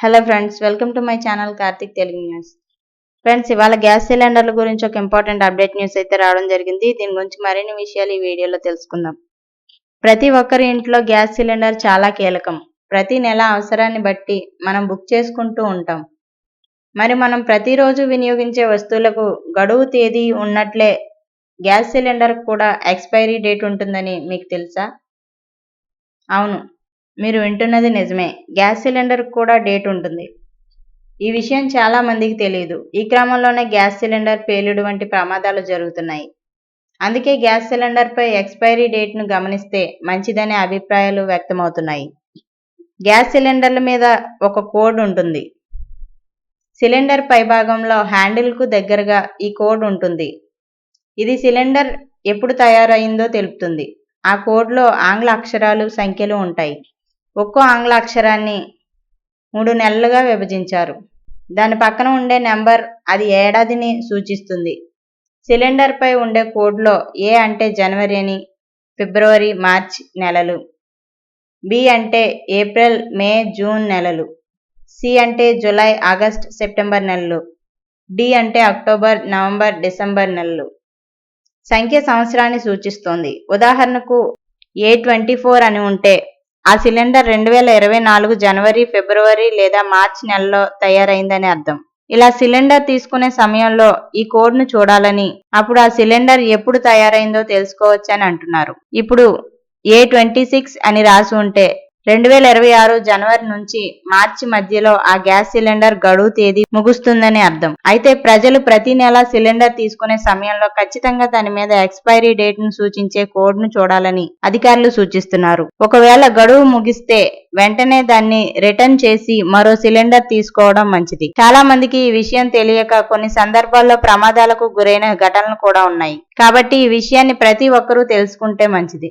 Hello friends welcome to my channel Karthik Telugu news friends ఇవాళ gas సిలిండర్ల గురించి ఒక ఇంపార్టెంట్ అప్డేట్ న్యూస్ అయితే రావడం జరిగింది. దీని గురించి మరిన్ని విషయాలు ఈ వీడియోలో తెలుసుకుందాం. ప్రతి ఒక్కరి ఇంట్లో గ్యాస్ సిలిండర్ చాలా కీలకం. ప్రతి నెల అవసరాన్ని బట్టి మనం బుక్ చేసుకుంటూ ఉంటాం. మరి మనం ప్రతిరోజు వినియోగించే వస్తువులకు గడువు తేదీ ఉన్నట్లే గ్యాస్ సిలిండర్ కూడా ఎక్స్పైరీ డేట్ ఉంటుందని మీకు తెలుసా? అవును. మీరు వింటున్నది నిజమే. గ్యాస్ సిలిండర్ కూడా డేట్ ఉంటుంది. ఈ విషయం చాలా మందికి తెలియదు ఈ క్రమంలోనే గ్యాస్ సిలిండర్ పేలుడు వంటి ప్రమాదాలు జరుగుతున్నాయి. అందుకే గ్యాస్ సిలిండర్పై ఎక్స్పైరీ డేట్ను గమనిస్తే మంచిదనే అభిప్రాయాలు వ్యక్తమవుతున్నాయి. గ్యాస్ సిలిండర్ల మీద ఒక కోడ్ ఉంటుంది. సిలిండర్ పైభాగంలో హ్యాండిల్కు దగ్గరగా ఈ కోడ్ ఉంటుంది. ఇది సిలిండర్ ఎప్పుడు తయారైందో తెలుపుతుంది. ఆ కోడ్లో ఆంగ్ల అక్షరాలు సంఖ్యలు ఉంటాయి. ఒక్కో ఆంగ్ల అక్షరాన్ని మూడు నెలలుగా విభజించారు. దాని పక్కన ఉండే నెంబర్ అది ఏడాదిని సూచిస్తుంది. సిలిండర్పై ఉండే కోడ్లో ఏ అంటే జనవరి అని ఫిబ్రవరి మార్చ్ నెలలు. బి అంటే ఏప్రిల్ మే జూన్ నెలలు. సి అంటే జూలై ఆగస్ట్ సెప్టెంబర్ నెలలు. డి అంటే అక్టోబర్ నవంబర్ డిసెంబర్ నెలలు. సంఖ్య సంవత్సరాన్ని సూచిస్తోంది. ఉదాహరణకు ఏ ట్వంటీ ఫోర్ అని ఉంటే ఆ సిలిండర్ రెండు వేల ఇరవై నాలుగు జనవరి ఫిబ్రవరి లేదా మార్చ్ నెలలో తయారైందని అర్థం. ఇలా సిలిండర్ తీసుకునే సమయంలో ఈ కోడ్ను చూడాలని అప్పుడు ఆ సిలిండర్ ఎప్పుడు తయారైందో తెలుసుకోవచ్చని అంటున్నారు. ఇప్పుడు ఏ ట్వంటీ సిక్స్ అని రాసి ఉంటే రెండు వేల ఇరవై ఆరు జనవరి నుంచి మార్చి మధ్యలో ఆ గ్యాస్ సిలిండర్ గడువు తేదీ ముగుస్తుందని అర్థం. అయితే ప్రజలు ప్రతి నెల సిలిండర్ తీసుకునే సమయంలో ఖచ్చితంగా దాని మీద ఎక్స్పైరీ డేట్ను సూచించే కోడ్ను చూడాలని అధికారులు సూచిస్తున్నారు. ఒకవేళ గడువు ముగిస్తే వెంటనే దాన్ని రిటర్న్ చేసి మరో సిలిండర్ తీసుకోవడం మంచిది. చాలా మందికి ఈ విషయం తెలియక కొన్ని సందర్భాల్లో ప్రమాదాలకు గురైన ఘటనలు కూడా ఉన్నాయి. కాబట్టి ఈ విషయాన్ని ప్రతి ఒక్కరూ తెలుసుకుంటే మంచిది.